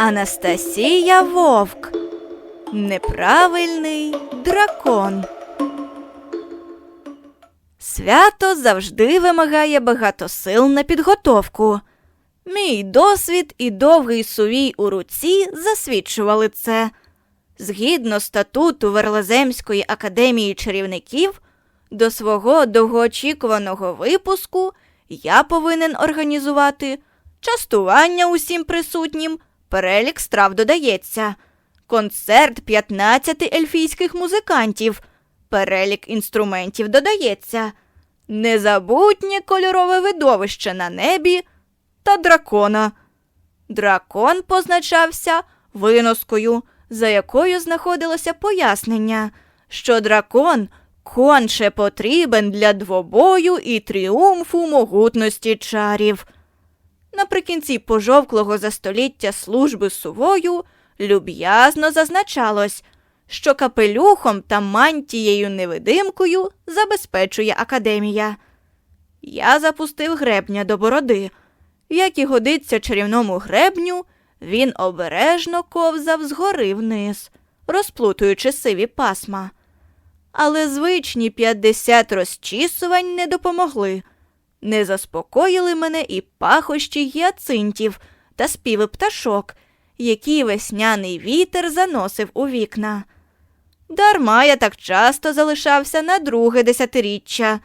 Анастасія Вовк. Неправильний дракон. Свято завжди вимагає багато сил на підготовку. Мій досвід і довгий сувій у руці засвідчували це. Згідно статуту Верлеземської академії чарівників, до свого довгоочікуваного випуску я повинен організувати частування усім присутнім, перелік страв додається, концерт 15 ельфійських музикантів, перелік інструментів додається, незабутнє кольорове видовище на небі та дракона. Дракон позначався виноскою, за якою знаходилося пояснення, що дракон конче потрібен для двобою і тріумфу могутності чарів. Наприкінці пожовклого за століття служби сувою люб'язно зазначалось, що капелюхом та мантією невидимкою забезпечує академія. Я запустив гребня до бороди. Як і годиться чарівному гребню, він обережно ковзав згори вниз, розплутуючи сиві пасма. Але звичні 50 розчісувань не допомогли. Не заспокоїли мене і пахощі гіацинтів та співи пташок, які весняний вітер заносив у вікна. Дарма я так часто залишався на друге десятиріччя.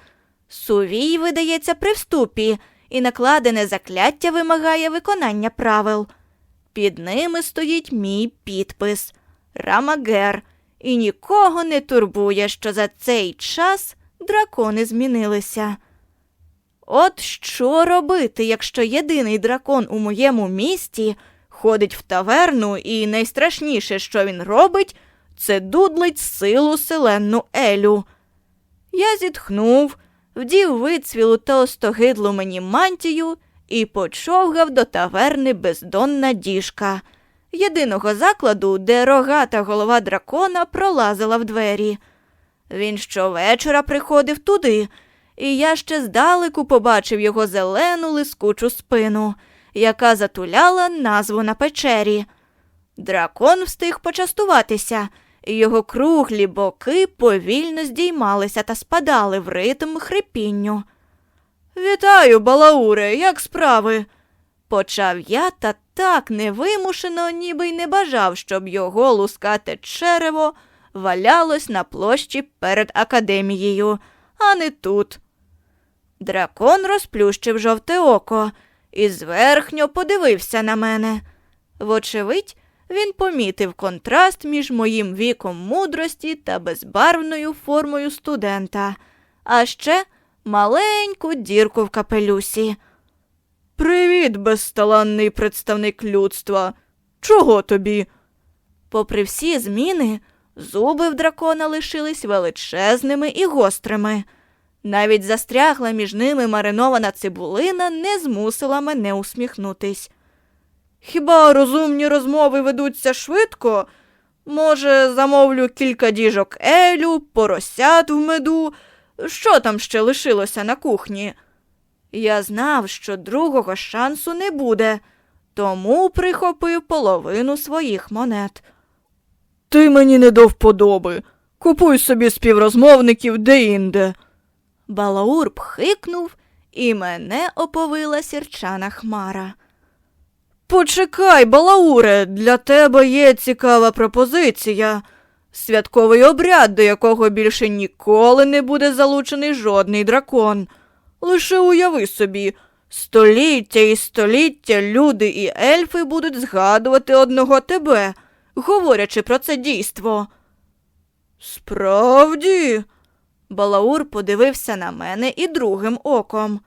Сувій видається при вступі, і накладене закляття вимагає виконання правил. Під ними стоїть мій підпис Рамагер, і нікого не турбує, що за цей час дракони змінилися. От що робити, якщо єдиний дракон у моєму місті ходить в таверну, і найстрашніше, що він робить, це дудлить силу селенну Елю. Я зітхнув, вдів вицвілу та остогидлу мені мантію і почовгав до таверни бездонна діжка, єдиного закладу, де рогата голова дракона пролазила в двері. Він щовечора приходив туди, і я ще здалеку побачив його зелену лискучу спину, яка затуляла назву на печері. Дракон встиг почастуватися, і його круглі боки повільно здіймалися та спадали в ритм хрипінню. Вітаю, балауре, як справи? Почав я та так невимушено, ніби й не бажав, щоб його лускате черево валялось на площі перед академією, а не тут. Дракон розплющив жовте око і зверхньо подивився на мене. Вочевидь, він помітив контраст між моїм віком мудрості та безбарвною формою студента, а ще маленьку дірку в капелюсі. Привіт, безталанний представник людства. Чого тобі? Попри всі зміни, зуби в дракона лишились величезними і гострими. Навіть застрягла між ними маринована цибулина не змусила мене усміхнутись. Хіба розумні розмови ведуться швидко? Може, замовлю кілька діжок елю, поросят в меду, що там ще лишилося на кухні? Я знав, що другого шансу не буде, тому прихопив половину своїх монет. Ти мені не до вподоби. Купуй собі співрозмовників де-інде. Балаур пхикнув, і мене оповила сірчана хмара. Почекай, Балауре, для тебе є цікава пропозиція. Святковий обряд, до якого більше ніколи не буде залучений жодний дракон. Лише уяви собі, століття і століття люди і ельфи будуть згадувати одного тебе, говорячи про це дійство. Справді, Балаур подивився на мене і другим оком.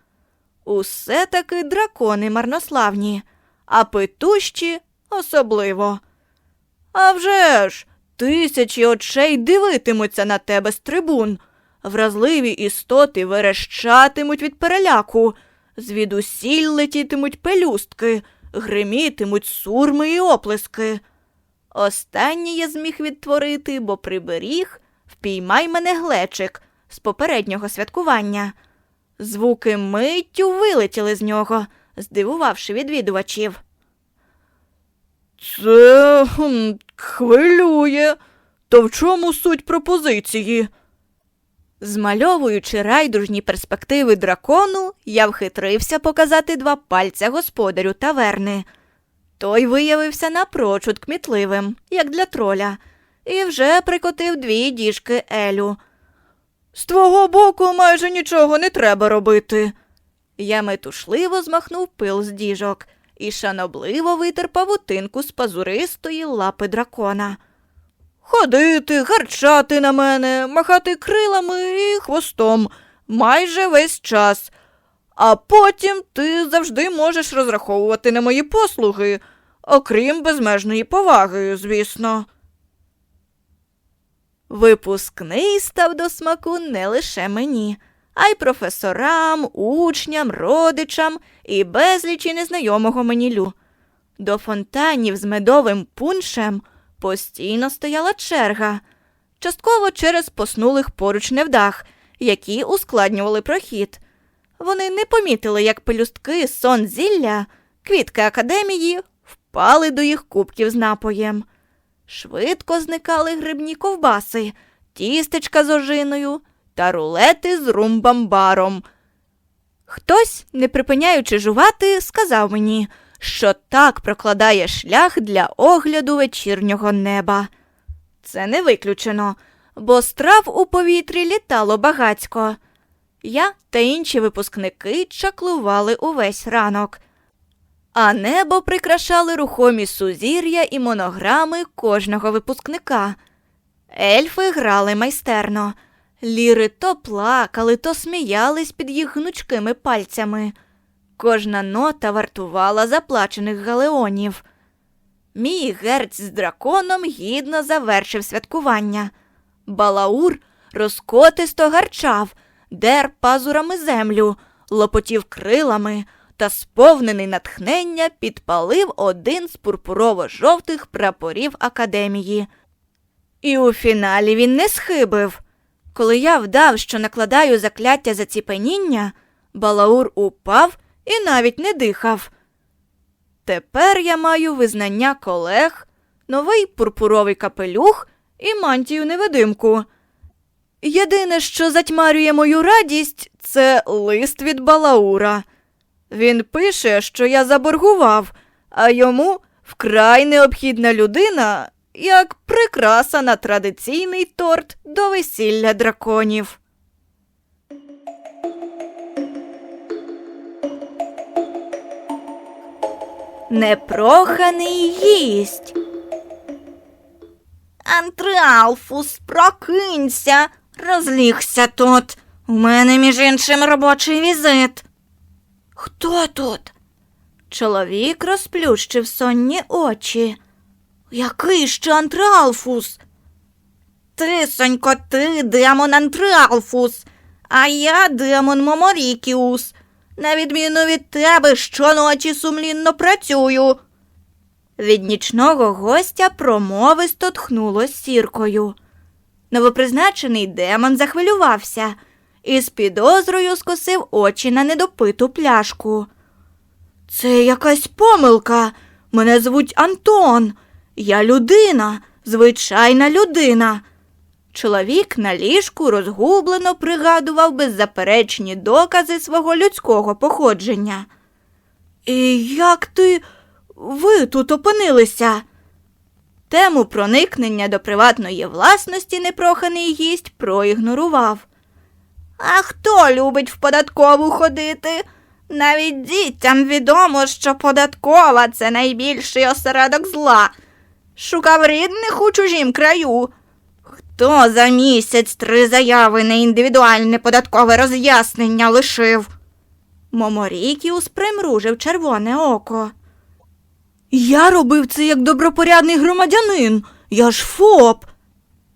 Усе таки дракони марнославні, а петущі особливо. «А вже ж, тисячі очей дивитимуться на тебе з трибун. Вразливі істоти верещатимуть від переляку, звідусіль летітимуть пелюстки, гримітимуть сурми і оплески. Останнє я зміг відтворити, бо приберіг впіймай мене глечик з попереднього святкування. Звуки миттю вилетіли з нього, здивувавши відвідувачів. Це хм, хвилює. То в чому суть пропозиції? Змальовуючи райдужні перспективи дракону, я вхитрився показати два пальця господарю таверни. Той виявився напрочуд кмітливим, як для троля, і вже прикотив дві діжки Елю. З твого боку майже нічого не треба робити. Я метушливо змахнув пил з діжок і шанобливо витер павутинку з пазуристої лапи дракона. Ходити, гарчати на мене, махати крилами і хвостом майже весь час. А потім ти завжди можеш розраховувати на мої послуги, окрім безмежної поваги, звісно. Випускний став до смаку не лише мені, а й професорам, учням, родичам і безлічі незнайомого мені лю. До фонтанів з медовим пуншем постійно стояла черга, частково через поснулих поруч невдах, які ускладнювали прохід. Вони не помітили, як пелюстки сон зілля, квітки академії, впали до їх кубків з напоєм. Швидко зникали грибні ковбаси, тістечка з ожиною та рулети з румбамбаром. Хтось, не припиняючи жувати, сказав мені, що так прокладає шлях для огляду вечірнього неба. Це не виключено, бо страв у повітрі літало багацько. Я та інші випускники чаклували увесь ранок, а небо прикрашали рухомі сузір'я і монограми кожного випускника. Ельфи грали майстерно. Ліри то плакали, то сміялись під їх гнучкими пальцями. Кожна нота вартувала заплачених галеонів. Мій герць з драконом гідно завершив святкування. Балаур розкотисто гарчав, дер пазурами землю, лопотів крилами та, сповнений натхнення, підпалив один з пурпурово-жовтих прапорів академії. І у фіналі він не схибив. Коли я вдав, що накладаю закляття заціпеніння, Балаур упав і навіть не дихав. Тепер я маю визнання колег, новий пурпуровий капелюх і мантію невидимку. Єдине, що затьмарює мою радість, це лист від Балаура. Він пише, що я заборгував, а йому вкрай необхідна людина, як прикраса на традиційний торт до весілля драконів. Непроханий гість. Антриалфус, прокинься, розлігся тут. У мене, між іншим, робочий візит. Хто тут? Чоловік розплющив сонні очі. Який ще Антриалфус? Ти, сонько, ти демон Антриалфус, а я демон Моморікіус. На відміну від тебе, щоночі сумлінно працюю. Від нічного гостя промовисто тхнуло сіркою. Новопризначений демон захвилювався і з підозрою скосив очі на недопиту пляшку. Це якась помилка. Мене звуть Антон. Я людина, звичайна людина. Чоловік на ліжку розгублено пригадував беззаперечні докази свого людського походження. І як ти ви тут опинилися? Тему проникнення до приватної власності непроханий гість проігнорував. А хто любить в податкову ходити? Навіть дітям відомо, що податкова це найбільший осередок зла. Шукав рідних у чужім краю. Хто за місяць три заяви на індивідуальне податкове роз'яснення лишив? Моморікіус примружив червоне око. Я робив це як добропорядний громадянин. Я ж ФОП.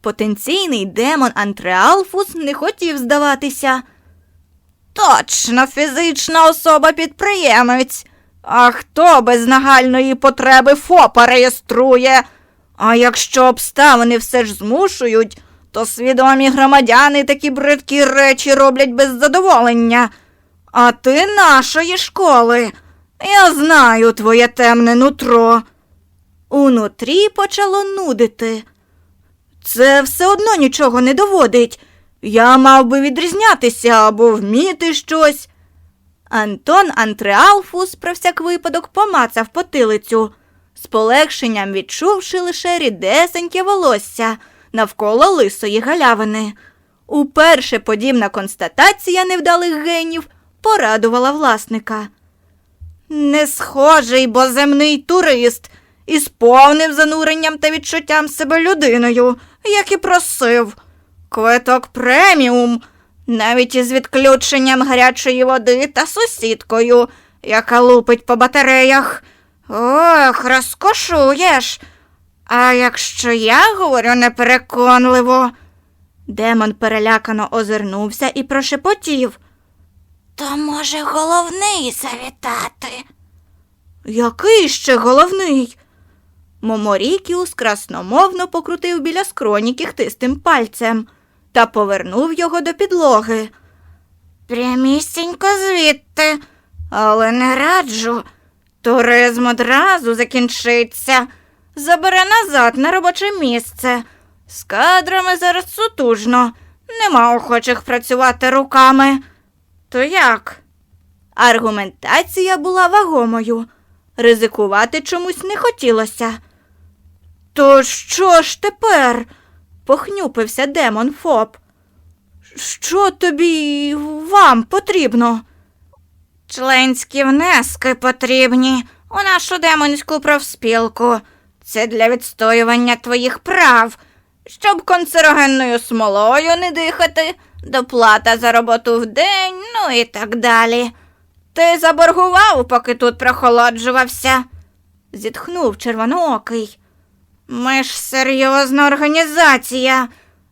Потенційний демон Антреалфус не хотів здаватися. Точно фізична особа підприємець. А хто без нагальної потреби ФОПа реєструє? А якщо обставини все ж змушують, то свідомі громадяни такі бридкі речі роблять без задоволення. А ти нашої школи. Я знаю твоє темне нутро. Унутрі почало нудити. Це все одно нічого не доводить. Я мав би відрізнятися або вміти щось. Антон Антреалфус про всяк випадок помацав потилицю, з полегшенням відчувши лише рідесеньке волосся навколо лисої галявини. Уперше подібна констатація невдалих генів порадувала власника. Не схожий, бо земний турист, із повним зануренням та відчуттям себе людиною, як і просив. Квиток преміум, навіть із відключенням гарячої води та сусідкою, яка лупить по батареях. Ох, розкошуєш. А якщо я говорю непереконливо. Демон перелякано озирнувся і прошепотів. То може головний завітати? Який ще головний? Моморікіус красномовно покрутив біля скроні кіхтистим пальцем та повернув його до підлоги. Прямісінько звідти, але не раджу. Туризм одразу закінчиться. Забере назад на робоче місце. З кадрами зараз сутужно. Нема охочих працювати руками. То як? Аргументація була вагомою. Ризикувати чомусь не хотілося. То що ж тепер? похнюпився демон Фоп. Що тобі вам потрібно? Членські внески потрібні у нашу демонську профспілку. Це для відстоювання твоїх прав, щоб канцерогенною смолою не дихати, доплата за роботу в день, ну і так далі. Ти заборгував, поки тут прохолоджувався, зітхнув червоноокий. Ми ж серйозна організація.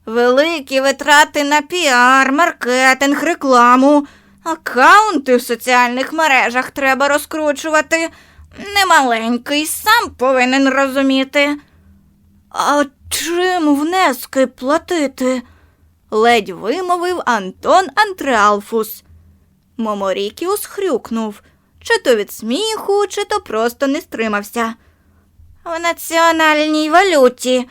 Великі витрати на піар, маркетинг, рекламу. Акаунти в соціальних мережах треба розкручувати. Немаленький, сам повинен розуміти. А чим внески платити? ледь вимовив Антон Антреалфус. Моморікіус хрюкнув, чи то від сміху, чи то просто не стримався. В національній валюті.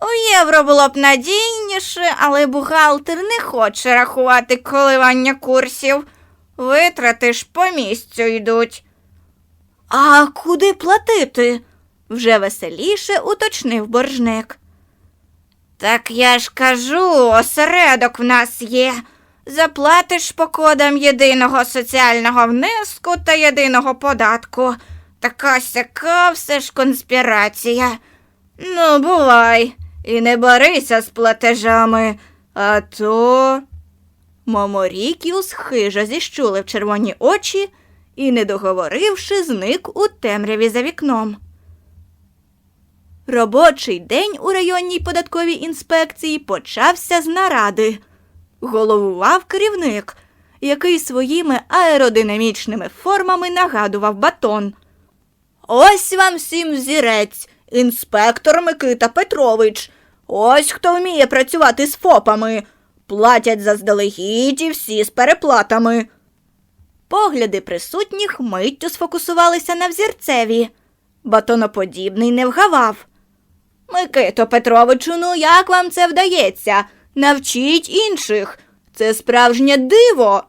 У євро було б надійніше, але бухгалтер не хоче рахувати коливання курсів. Витрати ж по місцю йдуть. А куди платити? вже веселіше уточнив боржник. Так я ж кажу, осередок в нас є. Заплатиш по кодам єдиного соціального внеску та єдиного податку. Така сяка все ж конспірація. Ну, бувай, і не борися з платежами, а то. Моморікіус хижо зіщулив червоні очі і, не договоривши, зник у темряві за вікном. Робочий день у районній податковій інспекції почався з наради. Головував керівник, який своїми аеродинамічними формами нагадував батон. Ось вам всім взірець, інспектор Микита Петрович. Ось хто вміє працювати з ФОПами. Платять заздалегідь і всі з переплатами. Погляди присутніх миттю сфокусувалися на взірцеві. Батоноподібний не вгавав. Микито Петровичу, ну як вам це вдається? Навчіть інших. Це справжнє диво.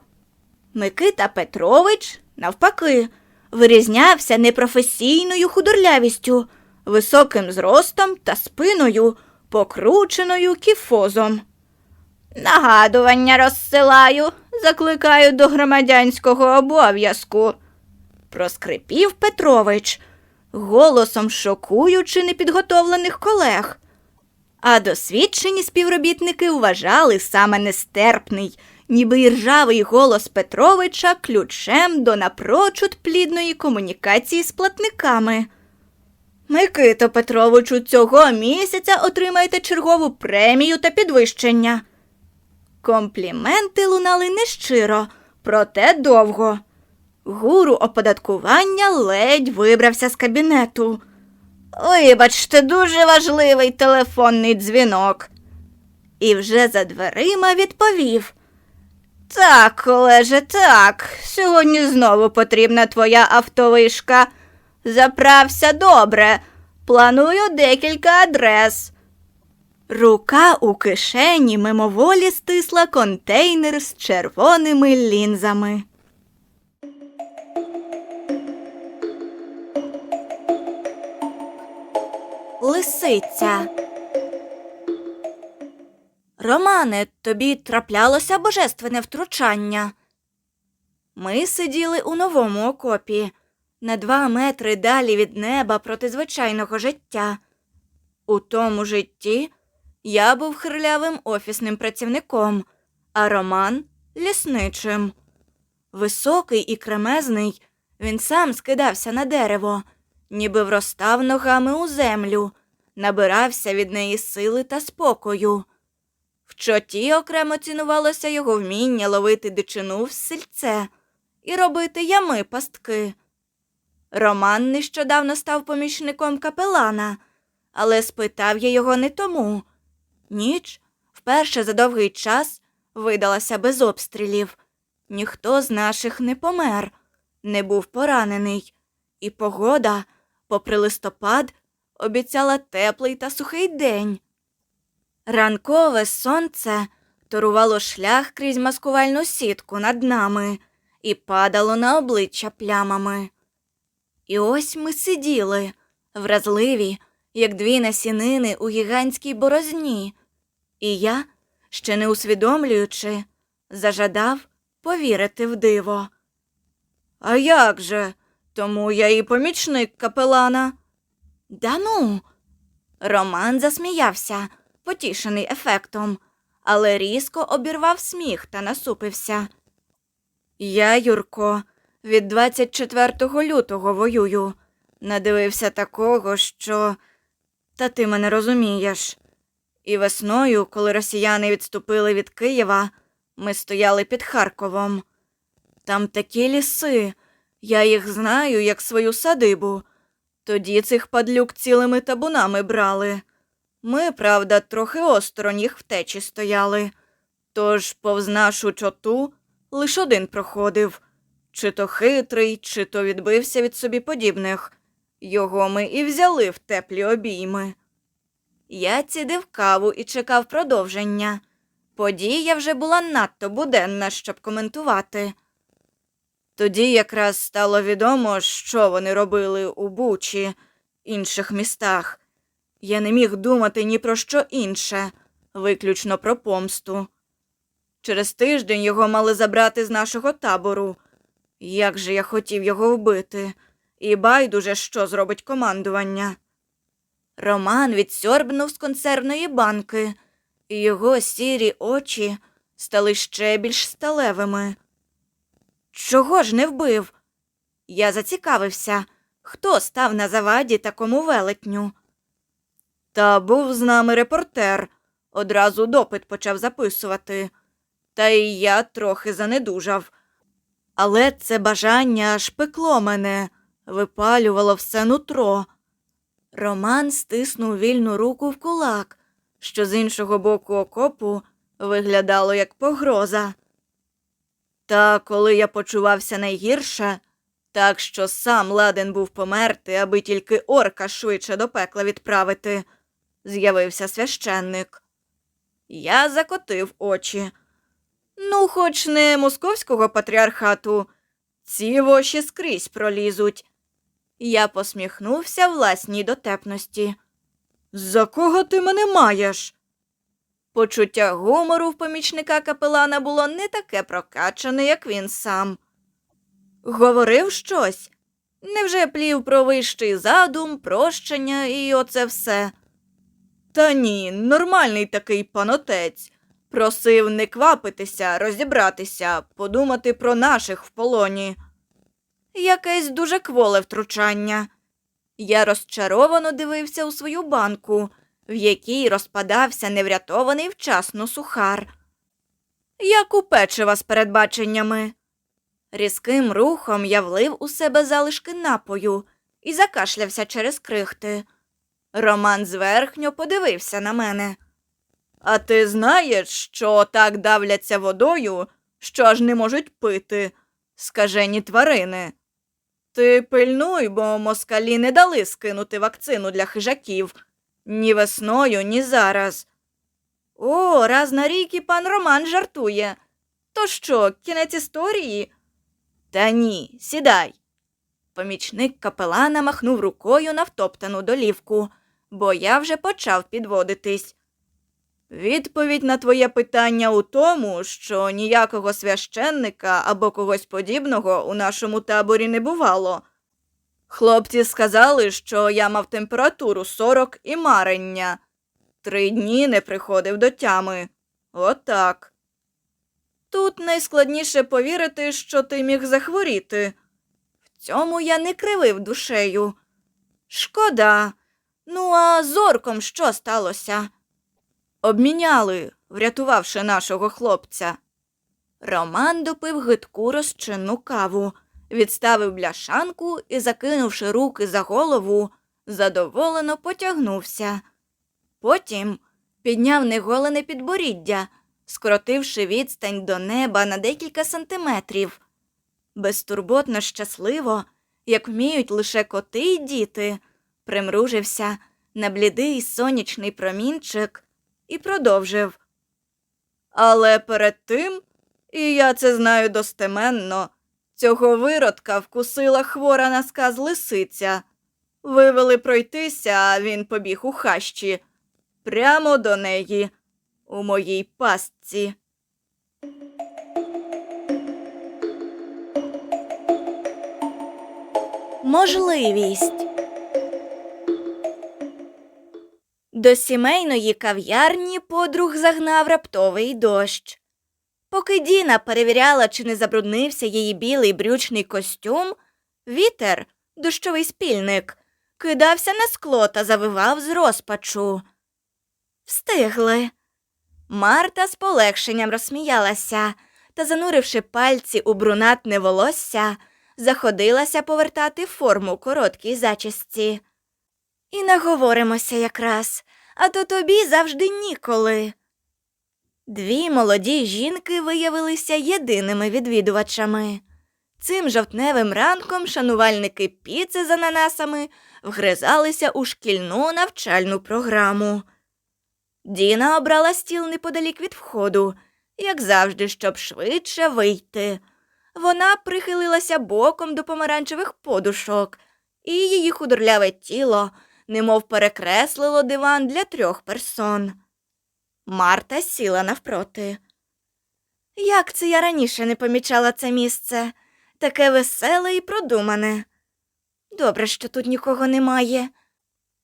Микита Петрович, навпаки, вирізнявся непрофесійною худорлявістю, високим зростом та спиною, покрученою кіфозом. Нагадування розсилаю, закликаю до громадянського обов'язку, проскрипів Петрович, голосом шокуючи непідготовлених колег. А досвідчені співробітники вважали саме нестерпний, ніби і ржавий голос Петровича ключем до напрочуд плідної комунікації з платниками. Микито Петровичу, цього місяця отримаєте чергову премію та підвищення. Компліменти лунали нещиро, проте довго. Гуру оподаткування ледь вибрався з кабінету. Вибачте, дуже важливий телефонний дзвінок. І вже за дверима відповів. Так, Олеже, так. Сьогодні знову потрібна твоя автовишка. Заправся добре. Планую декілька адрес. Рука у кишені мимоволі стисла контейнер з червоними лінзами. Лисиця. Романе, тобі траплялося божественне втручання. Ми сиділи у новому окопі, на два метри далі від неба проти звичайного життя. У тому житті я був хирлявим офісним працівником, а Роман лісничим. Високий і кремезний, він сам скидався на дерево, ніби вростав ногами у землю, набирався від неї сили та спокою. В чоті окремо цінувалося його вміння ловити дичину в сільце і робити ями пастки. Роман нещодавно став помічником капелана, але спитав я його не тому. Ніч вперше за довгий час видалася без обстрілів. Ніхто з наших не помер, не був поранений, і погода, попри листопад, обіцяла теплий та сухий день. Ранкове сонце торувало шлях крізь маскувальну сітку над нами і падало на обличчя плямами. І ось ми сиділи, вразливі, як дві насінини у гігантській борозні, і я, ще не усвідомлюючи, зажадав повірити в диво. А як же? Тому я і помічник капелана. Да ну. Роман засміявся, потішений ефектом, але різко обірвав сміх та насупився. Я, Юрко, від 24 лютого воюю. Надивився такого, що. Та ти мене розумієш. І весною, коли росіяни відступили від Києва, ми стояли під Харковом. Там такі ліси, я їх знаю, як свою садибу. Тоді цих падлюк цілими табунами брали. Ми, правда, трохи осторонь їх втечі стояли. Тож повз нашу чоту лиш один проходив. Чи то хитрий, чи то відбився від собі подібних. Його ми і взяли в теплі обійми. Я цідив каву і чекав продовження. Подія вже була надто буденна, щоб коментувати. Тоді якраз стало відомо, що вони робили у Бучі, інших містах. Я не міг думати ні про що інше, виключно про помсту. Через тиждень його мали забрати з нашого табору. Як же я хотів його вбити, і байдуже, що зробить командування. Роман відсьорбнув з консервної банки, і його сірі очі стали ще більш сталевими. Чого ж не вбив? Я зацікавився, хто став на заваді такому велетню. Та був з нами репортер, одразу допит почав записувати. Та й я трохи занедужав. Але це бажання аж пекло мене, випалювало все нутро. Роман стиснув вільну руку в кулак, що з іншого боку окопу виглядало як погроза. Та коли я почувався найгірше, так що сам ладен був померти, аби тільки орка швидше до пекла відправити, з'явився священник. Я закотив очі. Ну, хоч не московського патріархату, ці воші скрізь пролізуть. Я посміхнувся власній дотепності. За кого ти мене маєш? Почуття гумору в помічника капелана було не таке прокачане, як він сам. Говорив щось. Невже плів про вищий задум, прощення і оце все? Та ні, нормальний такий панотець. Просив не квапитися, розібратися, подумати про наших в полоні. Якесь дуже кволе втручання. Я розчаровано дивився у свою банку, в якій розпадався неврятований вчасно сухар. Як у печива з передбаченнями. Різким рухом я влив у себе залишки напою і закашлявся через крихти. Роман зверхньо подивився на мене. А ти знаєш, що так давляться водою, що аж не можуть пити, скажені тварини. Ти пильнуй, бо москалі не дали скинути вакцину для хижаків ні весною, ні зараз. О, раз на рік і пан Роман жартує. То що, кінець історії? Та ні, сідай. Помічник капелана махнув рукою на втоптану долівку, бо я вже почав підводитись. Відповідь на твоє питання у тому, що ніякого священника або когось подібного у нашому таборі не бувало. Хлопці сказали, що я мав температуру 40 і марення. Три дні не приходив до тями. Отак. Тут найскладніше повірити, що ти міг захворіти. В цьому я не кривив душею. Шкода. Ну, а з орком що сталося? Обміняли, врятувавши нашого хлопця. Роман допив гидку розчинну каву, відставив бляшанку і, закинувши руки за голову, задоволено потягнувся. Потім підняв неголене підборіддя, скоротивши відстань до неба на декілька сантиметрів. Безтурботно щасливо, як вміють лише коти й діти, примружився на блідий сонячний промінчик і продовжив. Але перед тим, і я це знаю достеменно, цього виродка вкусила хвора на сказ лисиця. Вивели пройтися, а він побіг у хащі, прямо до неї, у моїй пастці. Можливість До сімейної кав'ярні подруг загнав раптовий дощ. Поки Діна перевіряла, чи не забруднився її білий брючний костюм, вітер, дощовий спільник, кидався на скло та завивав з розпачу. Встигли. Марта з полегшенням розсміялася та, зануривши пальці у брунатне волосся, заходилася повертати форму короткій зачісті. І наговоримося якраз, а то тобі завжди ніколи. Дві молоді жінки виявилися єдиними відвідувачами. Цим жовтневим ранком шанувальники піци з ананасами вгризалися у шкільну навчальну програму. Діна обрала стіл неподалік від входу, як завжди, щоб швидше вийти. Вона прихилилася боком до помаранчевих подушок, і її худорляве тіло немов перекреслило диван для трьох персон. Марта сіла навпроти. Як це я раніше не помічала це місце, таке веселе і продумане. Добре, що тут нікого немає.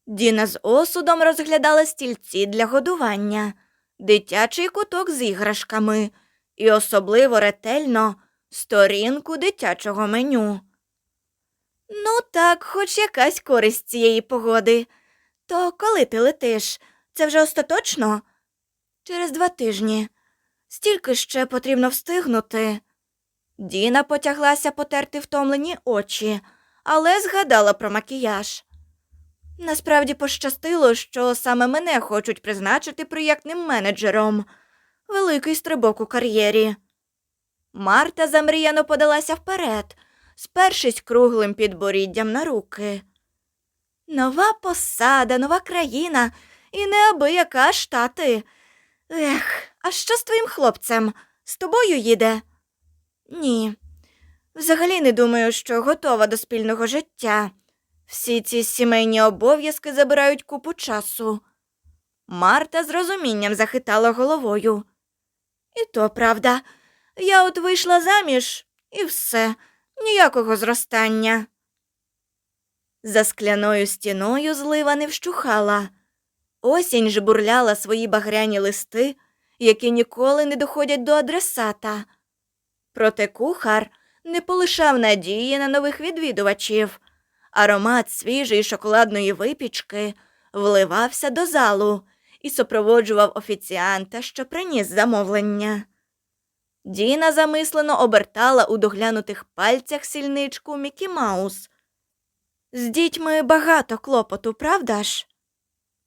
Діна з осудом розглядала стільці для годування, дитячий куток з іграшками і особливо ретельно сторінку дитячого меню. Ну, так, хоч якась користь цієї погоди. То коли ти летиш? Це вже остаточно? Через два тижні. Стільки ще потрібно встигнути. Діна потяглася потерти втомлені очі, але згадала про макіяж. Насправді пощастило, що саме мене хочуть призначити проєктним менеджером. Великий стрибок у кар'єрі. Марта замріяно подалася вперед, спершись круглим підборіддям на руки. Нова посада, нова країна і неабияка штати. Ех, а що з твоїм хлопцем? З тобою їде? Ні. Взагалі не думаю, що готова до спільного життя. Всі ці сімейні обов'язки забирають купу часу. Марта з розумінням захитала головою. І то правда. Я от вийшла заміж і все, ніякого зростання. За скляною стіною злива не вщухала. Осінь жбурляла свої багряні листи, які ніколи не доходять до адресата. Проте кухар не полишав надії на нових відвідувачів. Аромат свіжої шоколадної випічки вливався до залу і супроводжував офіціанта, що приніс замовлення. Діна замислено обертала у доглянутих пальцях сільничку Мікі Маус. З дітьми багато клопоту, правда ж?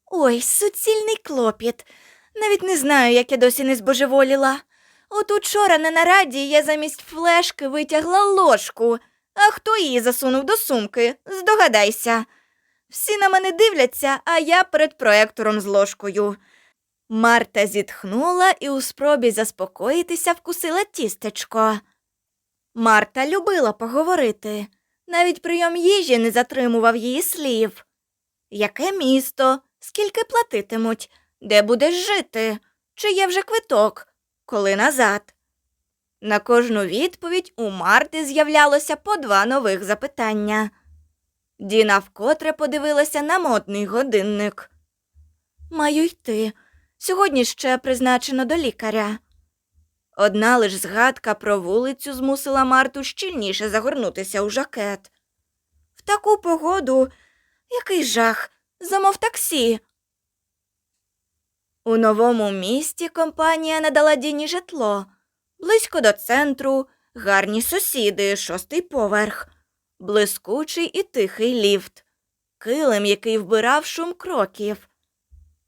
Ой, суцільний клопіт. Навіть не знаю, як я досі не збожеволіла. От учора на нараді я замість флешки витягла ложку. А хто її засунув до сумки? Здогадайся. Всі на мене дивляться, а я перед проектором з ложкою. Марта зітхнула і у спробі заспокоїтися вкусила тістечко. Марта любила поговорити. Навіть прийом їжі не затримував її слів. Яке місто? Скільки платитимуть? Де будеш жити? Чи є вже квиток? Коли назад? На кожну відповідь у Марти з'являлося по два нових запитання. Діна вкотре подивилася на модний годинник. Маю йти. Сьогодні ще призначено до лікаря. Одна лиш згадка про вулицю змусила Марту щільніше загорнутися у жакет. В таку погоду який жах, замов таксі. У новому місті компанія надала Діні житло. Близько до центру, гарні сусіди, шостий поверх, блискучий і тихий ліфт, килим, який вбирав шум кроків.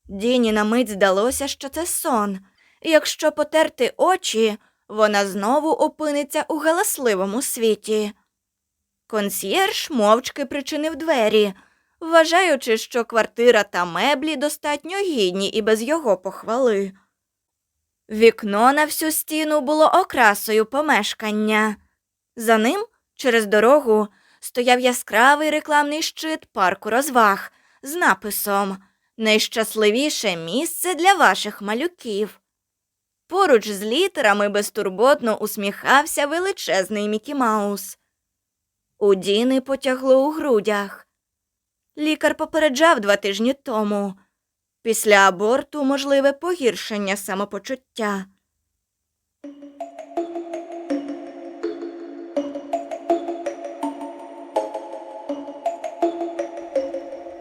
Діні на мить здалося, що це сон, якщо потерти очі, вона знову опиниться у галасливому світі. Консьєрж мовчки причинив двері, вважаючи, що квартира та меблі достатньо гідні і без його похвали. Вікно на всю стіну було окрасою помешкання. За ним, через дорогу, стояв яскравий рекламний щит парку розваг з написом Найщасливіше місце для ваших малюків. Поруч з літерами безтурботно усміхався величезний Мікі Маус. У Діни потягло у грудях. Лікар попереджав два тижні тому. Після аборту можливе погіршення самопочуття.